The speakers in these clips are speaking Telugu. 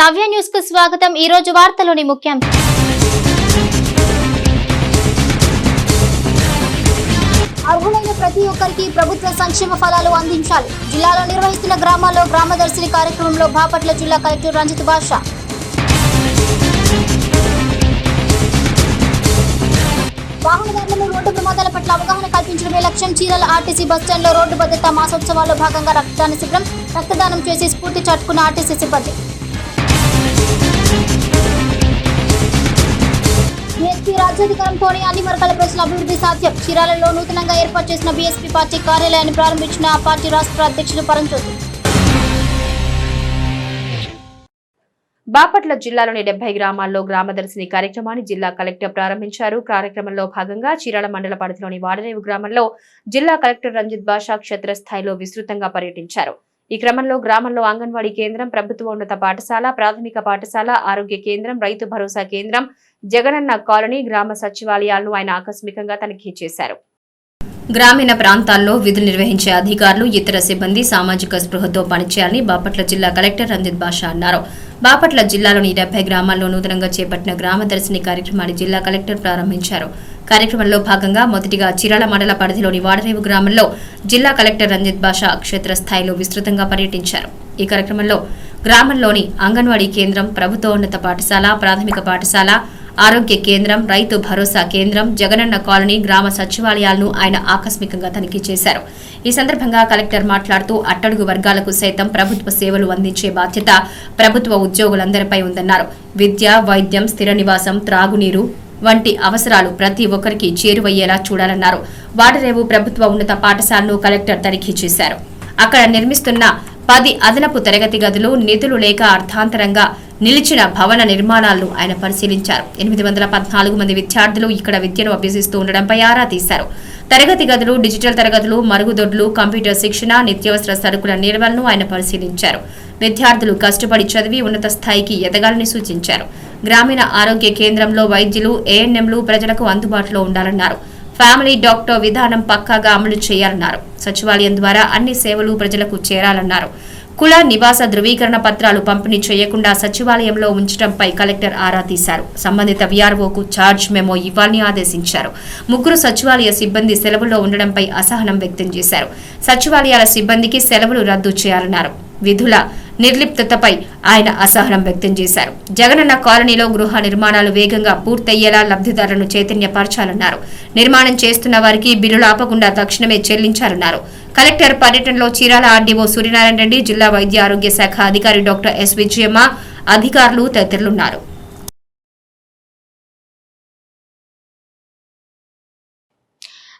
నవ్య న్యూస్కు స్వాగతం. ఈ రోజు వార్తలోని ముఖ్యాంశం అర్హులైన ప్రతి ఒక్కరికి ప్రభుత్వ సంక్షేమ ఫలాలు అందించాలి. జిల్లాలో నిర్వహిస్తున్న గ్రామాల్లో గ్రామదర్శిని కార్యక్రమంలో బాపట్ల జిల్లా కలెక్టర్ రంజిత్ బాషా. వాహనదారులను రోడ్డు ప్రమాదాల పట్ల అవగాహన కల్పించడమే లక్ష్యం. చీరాల ఆర్టీసీ బస్టాండ్లో రోడ్డు భద్రతా మాసోత్సవాల్లో భాగంగా రక్తదాన శిబిరం రక్తదానం చేసి స్ఫూర్తి చాటుకున్న ఆర్టీసీ సిబ్బంది. బీఎస్పీ రాజ్యాధికారంతోనే అన్ని వర్గాల ప్రజల అభివృద్ధి సాధ్యం. చీరాలలో నూతనంగా ఏర్పాటు చేసిన బీఎస్పీ పార్టీ కార్యాలయాన్ని ప్రారంభించిన ఆ పార్టీ రాష్ట్ర అధ్యక్షులు పరంజ్యోతి బాపట్ల జిల్లాలోని డెబ్బై గ్రామాల్లో గ్రామదర్శిని కార్యక్రమాన్ని జిల్లా కలెక్టర్ ప్రారంభించారు. కార్యక్రమంలో భాగంగా చీరాల మండల పరిధిలోని వాడరేవు గ్రామంలో జిల్లా కలెక్టర్ రంజిత్ బాషా క్షేత్రస్థాయిలో విస్తృతంగా పర్యటించారు. ఈ క్రమంలో గ్రామంలో అంగన్వాడీ కేంద్రం ప్రభుత్వ ఉన్నత పాఠశాల ప్రాథమిక పాఠశాల ఆరోగ్య కేంద్రం రైతు భరోసా కేంద్రం జగనన్న కాలనీ గ్రామ సచివాలయాలను ఆయన ఆకస్మికంగా తనిఖీ చేశారు. గ్రామీణ ప్రాంతాల్లో విధులు నిర్వహించే అధికారులు ఇతర సిబ్బంది సామాజిక స్పృహతో పనిచేయాలని బాపట్ల జిల్లా కలెక్టర్ రంజిత్ బాషా అన్నారు. బాపట్ల జిల్లాలోని డెబ్బై గ్రామాల్లో నూతనంగా చేపట్టిన గ్రామదర్శిని కార్యక్రమాన్ని జిల్లా కలెక్టర్ ప్రారంభించారు. కార్యక్రమంలో భాగంగా మొదటిగా చిరాల మండల పరిధిలోని వాడరేవు గ్రామంలో జిల్లా కలెక్టర్ రంజిత్ బాషా క్షేత్రస్థాయిలో విస్తృతంగా పర్యటించారు. ఈ కార్యక్రమంలో గ్రామంలోని అంగన్వాడీ కేంద్రం ప్రభుత్వోన్నత పాఠశాల ప్రాథమిక పాఠశాల ఆరోగ్య కేంద్రం రైతు భరోసా కేంద్రం జగనన్న కాలనీ గ్రామ సచివాలయాలను ఆయన ఆకస్మికంగా తనిఖీ చేశారు. ఈ సందర్భంగా కలెక్టర్ మాట్లాడుతూ అట్టడుగు వర్గాలకు సైతం ప్రభుత్వ సేవలు అందించే బాధ్యత ప్రభుత్వ ఉద్యోగులందరిపై ఉందన్నారు. విద్య వైద్యం స్థిర నివాసం త్రాగునీరు వంటి అవసరాలు ప్రతి ఒక్కరికి చేరువయ్యేలా చూడాలన్నారు. వాడరేవు ప్రభుత్వ ఉన్నత పాఠశాలను కలెక్టర్ తనిఖీ చేశారు. అక్కడ నిర్మిస్తున్న పది అదనపు తరగతి గదులు నిధులు లేక అర్థాంతరంగా నిలిచిన భవన నిర్మాణాలను ఆయన పరిశీలించారు. ఎనిమిది వందల పద్నాలుగు మంది విద్యార్థులు ఇక్కడ విద్యను అభ్యసిస్తూ ఉండడంపై ఆరా తీశారు. తరగతి గదులు డిజిటల్ తరగతులు మరుగుదొడ్లు కంప్యూటర్ శిక్షణ నిత్యావసర సరుకుల నిల్వలను ఆయన పరిశీలించారు. విద్యార్థులు కష్టపడి చదివి ఉన్నత స్థాయికి ఎదగాలని సూచించారు. గ్రామీణ ఆరోగ్య కేంద్రంలో వైద్యులు ఏఎన్ఎంలు ప్రజలకు అందుబాటులో ఉండాలన్నారు. ఫ్యామిలీ డాక్టర్ విధానం పక్కాగా అమలు చేయాలన్నారు. సచివాలయం ద్వారా అన్ని సేవలు ప్రజలకు చేరాలన్నారు. కుల నివాస ధృవీకరణ పత్రాలు పంపిణీ చేయకుండా సచివాలయంలో ఉంచడంపై కలెక్టర్ ఆరా తీశారు. సంబంధిత వీఆర్ఓకు ఛార్జ్ మెమో ఇవ్వాలని ఆదేశించారు. ముగ్గురు సచివాలయ సిబ్బంది సెలవుల్లో ఉండడంపై అసహనం వ్యక్తం చేశారు. సచివాలయాల సిబ్బందికి సెలవులు రద్దు చేయాలన్నారు. విధుల నిర్లిప్తతపై ఆయన అసహనం వ్యక్తం చేశారు. జగనన్న కాలనీలో గృహ నిర్మాణాలు వేగంగా పూర్తయ్యేలా లబ్ధిదారులను చైతన్యపరచాలన్నారు. నిర్మాణం చేస్తున్న వారికి బిల్లులు ఆపకుండా తక్షణమే చెల్లించాలన్నారు. కలెక్టర్ పర్యటనలో చీరాల ఆర్డీఓ సూర్యనారాయణ రెడ్డి జిల్లా వైద్య ఆరోగ్య శాఖ అధికారి డాక్టర్ ఎస్ విజయమ్మ అధికారులు తదితరులున్నారు.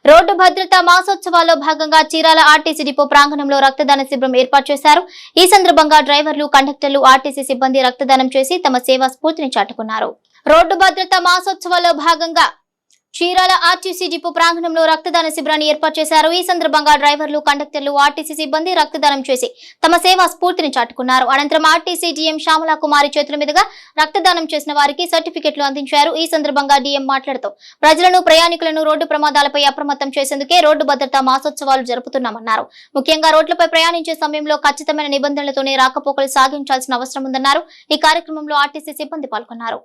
రోడ్డు భద్రతా మాసోత్సవాల్లో భాగంగా చీరాల ఆర్టీసీ డిపో ప్రాంగణంలో రక్తదాన శిబిరం ఏర్పాటు చేశారు. ఈ సందర్భంగా డ్రైవర్లు కండక్టర్లు ఆర్టీసీ సిబ్బంది రక్తదానం చేసి తమ సేవా స్ఫూర్తిని చాటుకున్నారు. రోడ్డు భద్రతా మాసోత్సవాల్లో భాగంగా చీరాల ఆర్టీసీ డిపో ప్రాంగణంలో రక్తదాన శిబిరాన్ని ఏర్పాటు చేశారు. ఈ సందర్భంగా డ్రైవర్లు కండక్టర్లు ఆర్టీసీ సిబ్బంది రక్తదానం చేసి తమ సేవా స్ఫూర్తిని చాటుకున్నారు. అనంతరం ఆర్టీసీ డిఎం శ్యామలా కుమారి చేతుల మీదుగా రక్తదానం చేసిన వారికి సర్టిఫికెట్లు అందించారు. ఈ సందర్భంగా డిఎం మాట్లాడుతూ ప్రజలను ప్రయాణికులను రోడ్డు ప్రమాదాలపై అప్రమత్తం చేసేందుకే రోడ్డు భద్రతా మాసోత్సవాలు జరుపుతున్నామన్నారు. ముఖ్యంగా రోడ్లపై ప్రయాణించే సమయంలో ఖచ్చితమైన నిబంధనలతోనే రాకపోకలు సాగించాల్సిన అవసరం ఉందన్నారు. ఈ కార్యక్రమంలో ఆర్టీసీ సిబ్బంది పాల్గొన్నారు.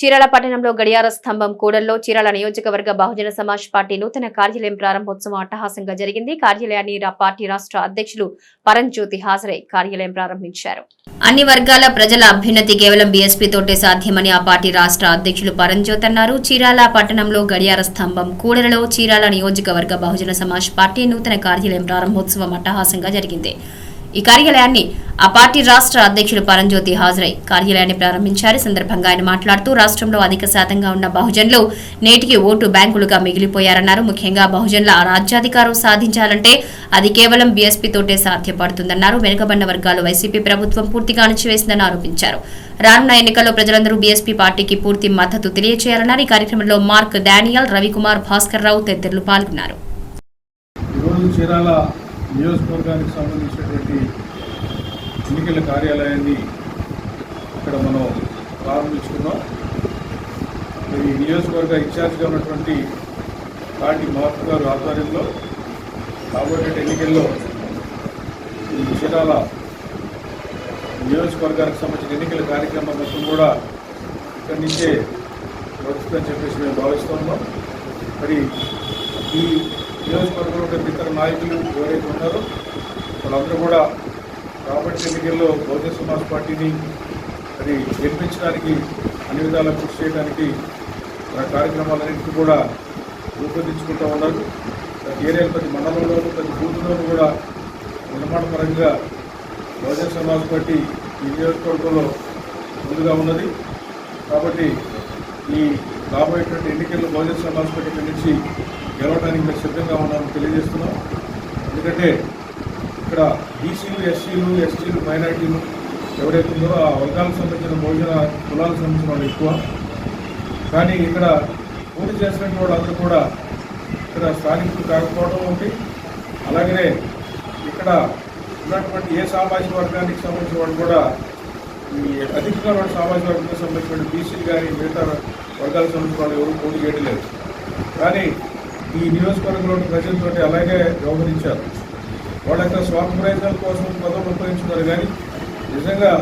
చీరాల పట్టణంలో గడియార స్తంభం కూడల్లో చీరాల నియోజకవర్గ బహుజన సమాజ్ పార్టీ నూతన కార్యాలయం ప్రారంభోత్సవం అట్టహాసంగా జరిగింది. కార్యాలయాన్ని పార్టీ రాష్ట్ర అధ్యక్షులు పరంజ్యోతి హాజరై కార్యాలయం ప్రారంభించారు. అన్ని వర్గాల ప్రజల అభ్యున్నతి కేవలం బీఎస్పీ తోటే సాధ్యమని ఆ పార్టీ రాష్ట్ర అధ్యక్షులు పరంజ్యోత్ అన్నారు. చీరాల పట్టణంలో గడియార స్తంభం కూడలలో చీరాల నియోజకవర్గ బహుజన సమాజ్ పార్టీ నూతన కార్యాలయం ప్రారంభోత్సవం అట్టహాసంగా జరిగింది. ఈ కార్యాలయాన్ని ఆ పార్టీ రాష్ట్ర అధ్యక్షులు పరంజ్యోతి హాజరై కార్యాలయాన్ని ప్రారంభించారు. ఈ సందర్భంగా ఆయన మాట్లాడుతూ రాష్ట్రంలో అధిక శాతంగా ఉన్న బహుజన్లు నేటికి ఓటు బ్యాంకులుగా మిగిలిపోయారన్నారు. ముఖ్యంగా బహుజన్ల రాజ్యాధికారం సాధించాలంటే అది కేవలం బీఎస్పీ తోటే సాధ్యపడుతుందన్నారు. వెనుకబడిన వర్గాలు వైసీపీ ప్రభుత్వం పూర్తిగా అణచివేసిందని ఆరోపించారు. రానున్న ఎన్నికల్లో ప్రజలందరూ బీఎస్పీ పార్టీకి పూర్తి మద్దతు తెలియజేయాలన్నారు ఈ కార్యక్రమంలో మార్క్ డానియల్ రవికుమార్ భాస్కర్ రావు తదితరులు పాల్గొన్నారు. నియోజకవర్గానికి సంబంధించినటువంటి ఎన్నికల కార్యాలయాన్ని ఇక్కడ మనం ప్రారంభించుకున్నాం ఈ నియోజకవర్గ ఇన్ఛార్జ్గా ఉన్నటువంటి పార్టీ మహాత్మ గారు ఆధ్వర్యంలో కాబోయే ఎన్నికల్లో ఈ చీరాల నియోజకవర్గానికి సంబంధించిన ఎన్నికల కార్యక్రమం మొత్తం కూడా ఇక్కడి నుంచే నడుస్తుందని చెప్పేసి మేము భావిస్తున్నాం మరి ఈ నియోజకవర్గంలో ఇద్దరు ఇతర నాయకులు ఎవరైతే ఉన్నారో వాళ్ళందరూ కూడా రాబట్టి ఎన్నికల్లో బహుజన సమాజ్ పార్టీని అది గెలిపించడానికి అన్ని విధాలా కృషి చేయడానికి కార్యక్రమాలన్నింటినీ కూడా రూపొందించుకుంటూ ఉన్నారు. ప్రతి ఏరియాలో ప్రతి మండలంలోనూ ప్రతి బూత్లోనూ కూడా నిర్మాణపరంగా బహుజన సమాజ్ పార్టీ ఈ నియోజకవర్గంలో ముందుగా ఉన్నది. కాబట్టి ఈ రాబోయేటువంటి ఎన్నికల్లో బహుజన సమాజ్ పార్టీ నుంచి గెలవడానికి మేము సిద్ధంగా ఉన్నామని తెలియజేస్తున్నాం. ఎందుకంటే ఇక్కడ బీసీలు ఎస్సీలు ఎస్టీలు మైనార్టీలు ఎవరైతే ఉందో ఆ వర్గాలకు సంబంధించిన భోజన కులాలకు సంబంధించిన వాళ్ళు ఎక్కువ. కానీ ఇక్కడ పోటీ చేసినటువంటి వాళ్ళందరూ కూడా ఇక్కడ స్థానికులు కాకపోవడం ఒకటి. అలాగనే ఇక్కడ ఉన్నటువంటి ఏ సామాజిక వర్గానికి సంబంధించిన వాళ్ళు కూడా ఈ అధికంగా ఉన్న సామాజిక వర్గానికి సంబంధించిన బీసీలు కానీ మిగతా వర్గాలకు సంబంధించిన వాళ్ళు ఎవరు పోటీ చేయడం లేదు కానీ ఈ నియోజకవర్గంలోని ప్రజలతోటి అలాగే వ్యవహరించారు. వాళ్ళ యొక్క స్వార్థ ప్రయత్నాల కోసం పదవులు ఉపయోగించుకున్నారు కానీ నిజంగా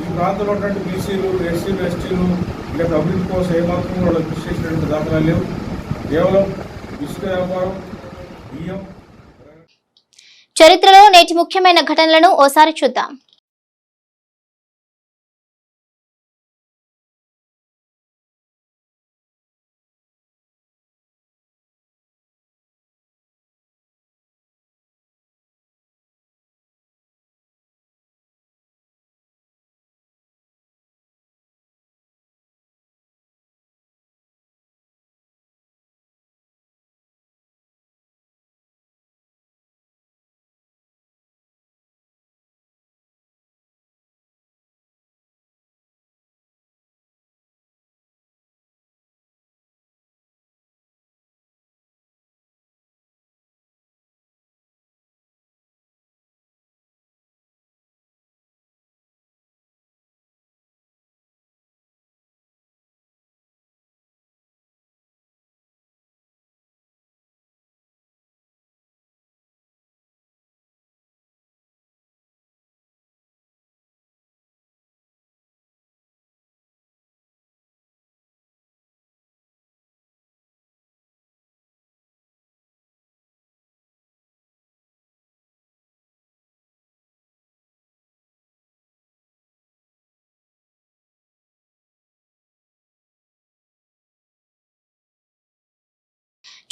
ఈ ప్రాంతంలో ఉన్నటువంటి బీసీలు ఎస్సీలు ఎస్టీలు లేక అభివృద్ధి కోసం ఏమాత్రం వాళ్ళు కృషి చేసినటువంటి దాఖలాలు లేవు. కేవలం ఇసుక వ్యాపారం బియ్యం చరిత్రలో నేటి ముఖ్యమైన ఘటనలను ఓసారి చూద్దాం.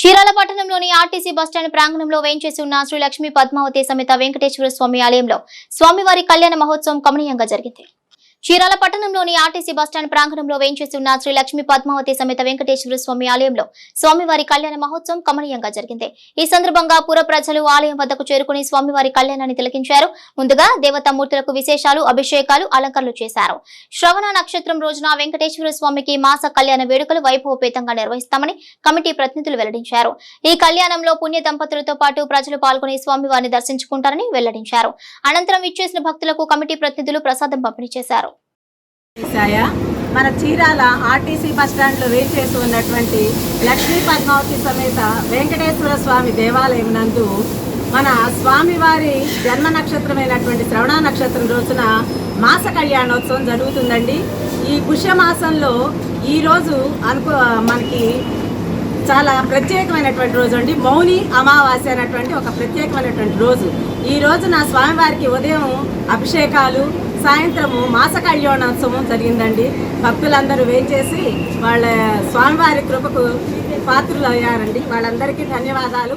చీరాల పట్టణంలోని ఆర్టీసీ బస్టాండ్ ప్రాంగణంలో వేయించేసి ఉన్న శ్రీ లక్ష్మీ పద్మావతి సమేత వెంకటేశ్వర స్వామి ఆలయంలో స్వామివారి కళ్యాణ మహోత్సవం కమనీయంగా జరిగింది. చీరాల పట్టణంలోని ఆర్టీసీ బస్టాండ్ ప్రాంగణంలో వేయించేసి ఉన్న శ్రీ లక్ష్మీ పద్మావతి సమేత వెంకటేశ్వర స్వామి ఆలయంలో స్వామివారి కళ్యాణ మహోత్సవం కమనీయంగా జరిగింది. ఈ సందర్భంగా పుర ప్రజలు ఆలయం వద్దకు చేరుకుని స్వామివారి కళ్యాణాన్ని తిలకించారు. ముందుగా దేవతామూర్తులకు విశేషాలు అభిషేకాలు అలంకరణలు చేశారు. శ్రవణ నక్షత్రం రోజున వెంకటేశ్వర స్వామికి మాస కళ్యాణ వేడుకలు వైభవపేతంగా నిర్వహిస్తామని కమిటీ ప్రతినిధులు వెల్లడించారు. ఈ కళ్యాణంలో పుణ్య దంపతులతో పాటు ప్రజలు పాల్గొని స్వామివారిని దర్శించుకుంటారని వెల్లడించారు. అనంతరం ఇచ్చేసిన భక్తులకు కమిటీ ప్రతినిధులు ప్రసాదం పంపిణీ చేశారు. మన చీరాల ఆర్టీసీ బస్టాండ్లో వేచేసి ఉన్నటువంటి లక్ష్మీ పద్మావతి సమేత వెంకటేశ్వర స్వామి దేవాలయం నందు మన స్వామివారి జన్మ నక్షత్రమైనటువంటి శ్రవణ నక్షత్రం రోజున మాస కళ్యాణోత్సవం జరుగుతుందండి. ఈ పుష్యమాసంలో ఈరోజు అనుకో మనకి చాలా ప్రత్యేకమైనటువంటి రోజు అండి. మౌని అమావాస్య అనేటువంటి ఒక ప్రత్యేకమైనటువంటి రోజు. ఈ రోజున స్వామివారికి ఉదయం అభిషేకాలు సాయంత్రము మాస కళ్యాణోత్సవం జరిగిందండి. భక్తులందరూ వేచేసి వాళ్ళ స్వామివారి కృపకు పాత్రులు అయ్యారండి వాళ్ళందరికీ ధన్యవాదాలు.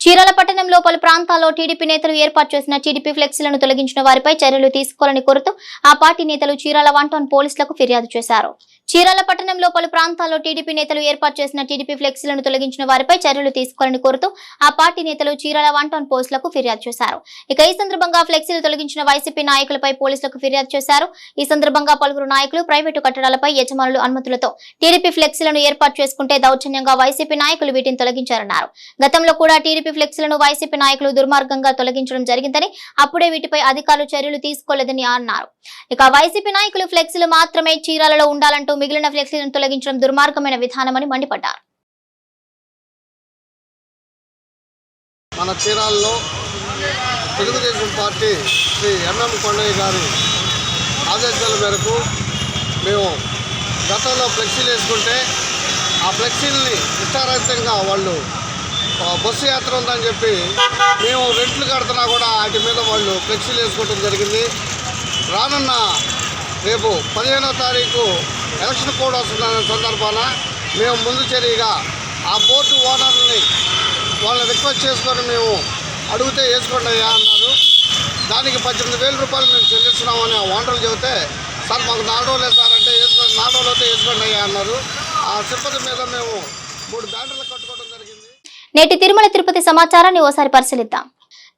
చీరాల పట్టణంలో పలు ప్రాంతాల్లో టీడీపీ నేతలు ఏర్పాటు చేసిన టీడీపీ ఫ్లెక్సీలను తొలగించిన వారిపై చర్యలు తీసుకోవాలని కోరుతూ ఆ పార్టీ నేతలు చీరాల వన్ టౌన్ పోలీసులకు ఫిర్యాదు చేశారు. చీరాల పట్టణంలో పలు ప్రాంతాల్లో టీడీపీ నేతలు ఏర్పాటు చేసిన టీడీపీ ఫ్లెక్సీలను తొలగించిన వారిపై చర్యలు తీసుకోవాలని కోరుతూ ఆ పార్టీ నేతలు చీరాల వన్ టౌన్ పోలీసులకు ఫిర్యాదు చేశారు. ఇక ఈ సందర్భంగా ఫ్లెక్సీలు తొలగించిన వైసీపీ నాయకులపై పోలీసులకు ఫిర్యాదు చేశారు. ఈ సందర్భంగా పలువురు నాయకులు ప్రైవేటు కట్టడాలపై యజమానులు అనుమతులతో టీడీపీ ఫ్లెక్సీలను ఏర్పాటు చేసుకుంటే దౌర్జన్యంగా వైసీపీ నాయకులు వీటిని తొలగించారన్నారు. గతంలో కూడా టీడీపీ ఫ్లెక్సీలను వైసీపీ నాయకులు దుర్మార్గంగా తొలగించడం జరిగిందని అప్పుడే వీటిపై అధికారులు చర్యలు తీసుకోలేదని అన్నారు. ఇక వైసీపీ నాయకులు ఫ్లెక్సీలు మాత్రమే చీరాలలో ఉండాలంటూ మిగిలిన ఫ్లెక్సీలను తొలగించడం దుర్మార్గమైన విధానమని మండిపడ్డారు. మన చీరాల్లో Telugu Desam party Shri M M Kondaiah గారి ఆదేశాల మేరకు మేము గతంలో ఫ్లెక్సీలు వేసుకుంటే ఆ ఫ్లెక్సీలని ఇష్టారహితంగా వాళ్ళు బస్సు యాత్ర ఉందని చెప్పి మేము రెంట్లు కడుతున్నా కూడా వాటి మీద వాళ్ళు ఫ్లెక్సీలు వేసుకోవడం జరిగింది. రానున్న రేపు పదిహేనో తారీఖు ఎలక్షన్ కోడ్ వస్తున్న సందర్భాన మేము ముందు చర్యగా ఆ బోర్డు ఓనర్ని వాళ్ళని రిక్వెస్ట్ చేసుకొని మేము అడిగితే వేసుకోండి అయ్యా అన్నారు. దానికి పద్దెనిమిది వేల రూపాయలు మేము చెల్లిస్తున్నామని ఆ ఓనర్లు చెబితే సార్ మాకు నాలుగు సార్ అంటే వేసుకోండి నాడోలు అయితే వేసుకోండి అయ్యా అన్నారు. ఆ సిబ్బంది మీద మేము మూడు బ్యానర్లు కట్టుకోవడం జరిగింది. నేటి తిరుమల తిరుపతి సమాచారాన్ని ఓసారి పరిశీలిద్దాం.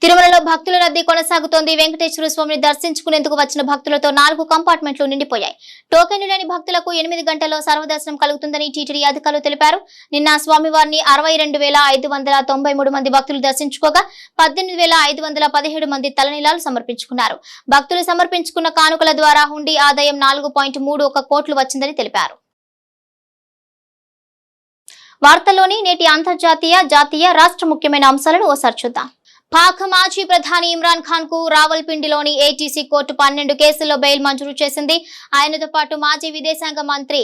తిరుమలలో భక్తుల రద్దీ కొనసాగుతోంది. వెంకటేశ్వర స్వామిని దర్శించుకునేందుకు వచ్చిన భక్తులతో నాలుగు కంపార్ట్మెంట్లు నిండిపోయాయి. టోకెన్లు లేని భక్తులకు ఎనిమిది గంటల్లో సర్వదర్శనం కలుగుతుందని టీటీడీ అధికారులు తెలిపారు. నిన్న స్వామివారిని అరవై రెండు వేల ఐదు వందల తొంభై మూడు మంది భక్తులు దర్శించుకోగా పద్దెనిమిది వేల ఐదు వందల పదిహేడు మంది తలనీలాలు సమర్పించుకున్నారు. భక్తులు సమర్పించుకున్న కానుకల ద్వారా హుండీ ఆదాయం నాలుగు పాయింట్ మూడు ఒక కోట్లు వచ్చిందని తెలిపారు. వార్తల్లోని నేటి అంతర్జాతీయ జాతీయ రాష్ట్ర ముఖ్యమైన అంశాలను ఓసారి చూద్దాం. పాక్ మాజీ ప్రధాని ఇమ్రాన్ ఖాన్కు రావల్పిండిలోని ఏటీసీ కోర్టు పన్నెండు కేసుల్లో బెయిల్ మంజూరు చేసింది. ఆయనతో పాటు మాజీ విదేశాంగ మంత్రి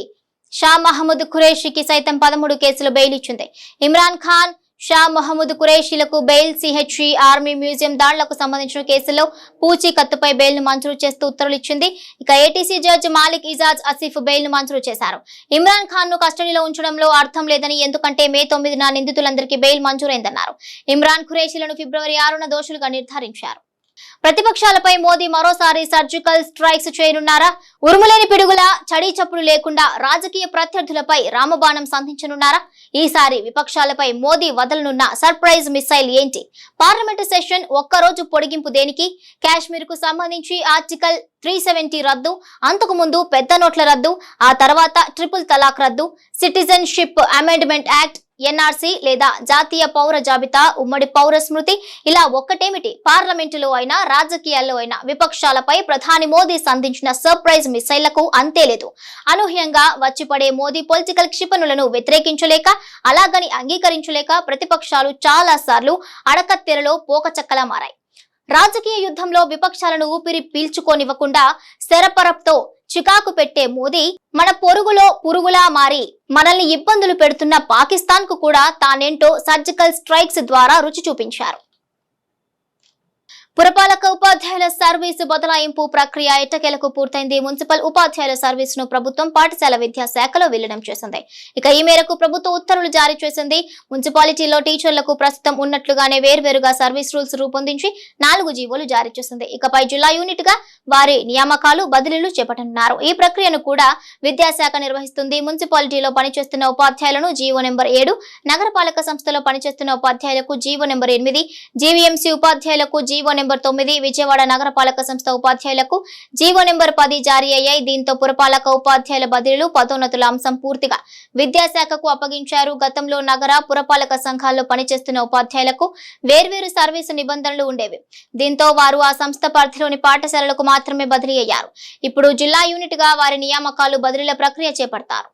షా మహమ్మద్ ఖురేషికి సైతం పదమూడు కేసులు బెయిల్ ఇచ్చింది. Imran Khan Shah Mahmood ఖురేషీలకు bail C H E army museum దాడులకు సంబంధించిన కేసులో పూచీకత్తుపై బెయిల్ను మంజూరు చేస్తూ ఉత్తర్వులు ఇచ్చింది. ఇక ఏటీసీ జడ్జి మాలిక్ ఇజాజ్ అసీఫ్ బెయిల్ను మంజూరు చేశారు. ఇమ్రాన్ ఖాన్ను కస్టడీలో ఉంచడంలో అర్థం లేదని ఎందుకంటే మే తొమ్మిదిన నిందితులందరికీ బెయిల్ మంజూరైందన్నారు. ఇమ్రాన్ ఖురేషీలను ఫిబ్రవరి ఆరున దోషులుగా నిర్ధారించారు. ప్రతిపక్షాలపై మోదీ మరోసారి సర్జికల్ స్ట్రైక్స్ చేయనున్నారా? ఉరుములేని పిడుగుల చడీ చప్పుడు లేకుండా రాజకీయ ప్రత్యర్థులపై రామబాణం సంధించనున్నారా? ఈసారి విపక్షాలపై మోదీ వదలనున్న సర్ప్రైజ్ మిసైల్ ఏంటి? పార్లమెంటు సెషన్ ఒక్కరోజు పొడిగింపు దేనికి? కాశ్మీర్కు సంబంధించి ఆర్టికల్ త్రీ సెవెంటీ రద్దు అంతకు ముందు పెద్ద నోట్ల రద్దు ఆ తర్వాత ట్రిపుల్ తలాక్ రద్దు సిటిజన్షిప్ అమెండ్మెంట్ యాక్ట్ ఎన్ఆర్సీ లేదా జాతీయ పౌర జాబితా ఉమ్మడి పౌర స్మృతి. ఇలా ఒక్కటేమిటి? పార్లమెంటులో అయినా రాజకీయాల్లో అయినా విపక్షాలపై ప్రధాని మోదీ సంధించిన సర్ప్రైజ్ మిసైళ్ళకు అంతే లేదు. అనూహ్యంగా వచ్చిపడే మోదీ పొలిటికల్ క్షిపణులను వ్యతిరేకించలేక అలాగని అంగీకరించలేక ప్రతిపక్షాలు చాలా సార్లు అడకత్తెరలో పోకచక్కలా మారాయి. రాజకీయ యుద్ధంలో విపక్షాలను ఊపిరి పీల్చుకోనివ్వకుండా శరపరప్తో చికాకు పెట్టే మోదీ మన పొరుగులో పురుగులా మారి మనల్ని ఇబ్బందులు పెడుతున్న పాకిస్తాన్కు కూడా తానేంటో సర్జికల్ స్ట్రైక్స్ ద్వారా రుచి చూపించారు. పురపాలక ఉపాధ్యాయుల సర్వీసు బదలాయింపు ప్రక్రియ ఎట్టకేలకు పూర్తయింది. మున్సిపల్ ఉపాధ్యాయుల సర్వీసును ప్రభుత్వం పాఠశాల విద్యాశాఖలో విలీనం చేసింది. ఇక ఈ మేరకు ప్రభుత్వం ఉత్తర్వులు జారీ చేసింది. మున్సిపాలిటీలో టీచర్లకు ప్రస్తుతం ఉన్నట్లుగానే వేర్వేరుగా సర్వీస్ రూల్స్ రూపొందించి నాలుగు జీవోలు జారీ చేసింది. ఇకపై జిల్లా యూనిట్గా వారి నియామకాలు బదిలీలు చేపట్టనున్నారు. ఈ ప్రక్రియను కూడా విద్యాశాఖ నిర్వహిస్తుంది. మున్సిపాలిటీలో పనిచేస్తున్న ఉపాధ్యాయులను జీవో నెంబర్ ఏడు నగరపాలక సంస్థలో పనిచేస్తున్న ఉపాధ్యాయులకు జీవో నెంబర్ ఎనిమిది జీవీఎంసీ ఉపాధ్యాయులకు జీవో నెంబర్ తొమ్మిది విజయవాడ నగరపాలక సంస్థ ఉపాధ్యాయులకు జీవో నెంబర్ పది జారీ అయ్యాయి. దీంతో పురపాలక ఉపాధ్యాయుల బదిలీలు పదోన్నతుల అంశం పూర్తిగా విద్యాశాఖకు అప్పగించారు. గతంలో నగర పురపాలక సంఘాల్లో పనిచేస్తున్న ఉపాధ్యాయులకు వేర్వేరు సర్వీసు నిబంధనలు ఉండేవి. దీంతో వారు ఆ సంస్థ పరిధిలోని పాఠశాలలకు మాత్రమే బదిలీ అయ్యారు. ఇప్పుడు జిల్లా యూనిట్గా వారి నియామకాలు బదిలీల ప్రక్రియ చేపడతారు.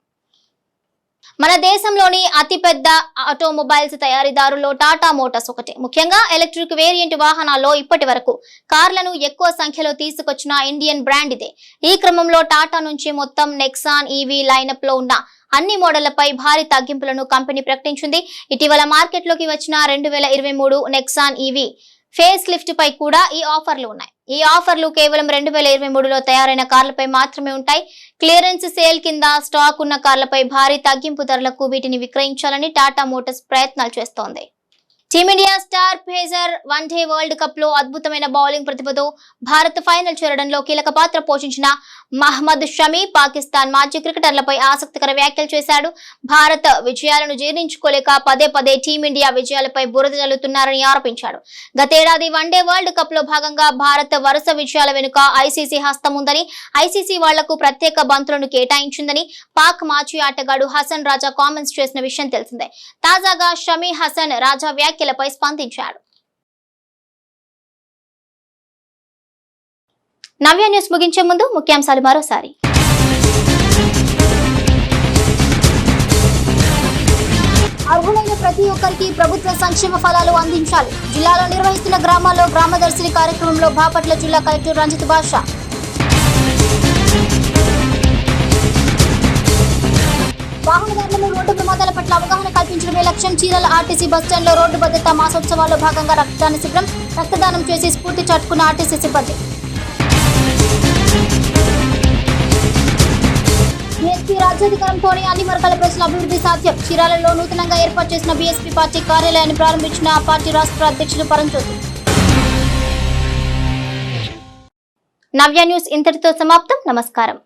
మన దేశంలోని అతిపెద్ద ఆటోమొబైల్స్ తయారీదారుల్లో టాటా మోటార్స్ ఒకటి. ముఖ్యంగా ఎలక్ట్రిక్ వేరియంట్ వాహనాల్లో ఇప్పటి వరకు కార్లను ఎక్కువ సంఖ్యలో తీసుకొచ్చిన ఇండియన్ బ్రాండ్ ఇదే. ఈ క్రమంలో టాటా నుంచి మొత్తం నెక్సాన్ ఈవీ లైనప్లో ఉన్న అన్ని మోడళ్ళపై భారీ తగ్గింపులను కంపెనీ ప్రకటించింది. ఇటీవల మార్కెట్లోకి వచ్చిన రెండు వేల ఇరవై మూడు నెక్సాన్ ఈవీ ఫేస్ లిఫ్ట్ పై కూడా ఈ ఆఫర్లు ఉన్నాయి. ఈ ఆఫర్లు కేవలం రెండు వేల ఇరవై మూడులో తయారైన కార్లపై మాత్రమే ఉంటాయి. క్లియరెన్స్ సేల్ కింద స్టాక్ ఉన్న కార్లపై భారీ తగ్గింపు ధరలకు వీటిని విక్రయించాలని టాటా మోటార్స్ ప్రయత్నాలు చేస్తోంది. Team India star pacer one day world కప్లో అద్భుతమైన బౌలింగ్ ప్రతిభతో భారత్ ఫైనల్ చేరడంలో కీలక పాత్ర పోషించిన మహ్మద్ షమీ పాకిస్తాన్ మాజీ క్రికెటర్లపై ఆసక్తికర వ్యాఖ్యలు చేశాడు. భారత్ విజయాలను జీర్ణించుకోలేక పదే పదే టీమిండియా విజయాలపై బురద జల్లుతున్నారని ఆరోపించాడు. గతేడాది వన్డే వరల్డ్ కప్లో భాగంగా భారత్ వరుస విజయాల వెనుక ఐసీసీ హస్తం ఉందని ఐసీసీ వాళ్ళకు ప్రత్యేక బంతులను కేటాయించిందని పాక్ మాజీ ఆటగాడు హసన్ రాజా కామెంట్స్ చేసిన విషయం తెలిసిందే. తాజాగా షమీ హసన్ రాజా వ్యాఖ్య వ్యాఖ్యలపై స్పందించారు నవ్య న్యూస్ ముగించే ముందు ముఖ్యాంశాలు మరోసారి. అర్హులైన ప్రతి ఒక్కరికి ప్రభుత్వ సంక్షేమ ఫలాలు అందించాలి. జిల్లాలో నిర్వహిస్తున్న గ్రామాల్లో గ్రామదర్శిని కార్యక్రమంలో బాపట్ల జిల్లా కలెక్టర్ రంజిత్ బాషా వాహనదారులను రోడ్డు ప్రమాదాల పట్ల అవగాహన కల్పించడమే లక్ష్యం. చీరాల ఆర్టీసీ బస్టాండ్లో రోడ్డు భద్రత మాసోత్సవాల్లో భాగంగా రక్తదాన శిబిరం రక్తదానం చేసి స్ఫూర్తి చాటుకున్న ఆర్టీసీ సిబ్బంది. బీఎస్పీ రాజ్యాధికారంతోనే అన్ని వర్గాల ప్రజల అభివృద్ధి సాధ్యం. చీరాలలో నూతనంగా ఏర్పాటు చేసిన బీఎస్పీ పార్టీ కార్యాలయాన్ని ప్రారంభించిన ఆ పార్టీ రాష్ట్ర అధ్యక్షులు పరంజ్యోతి నవ్య న్యూస్ ఇంతటితో సమాప్తం. నమస్కారం.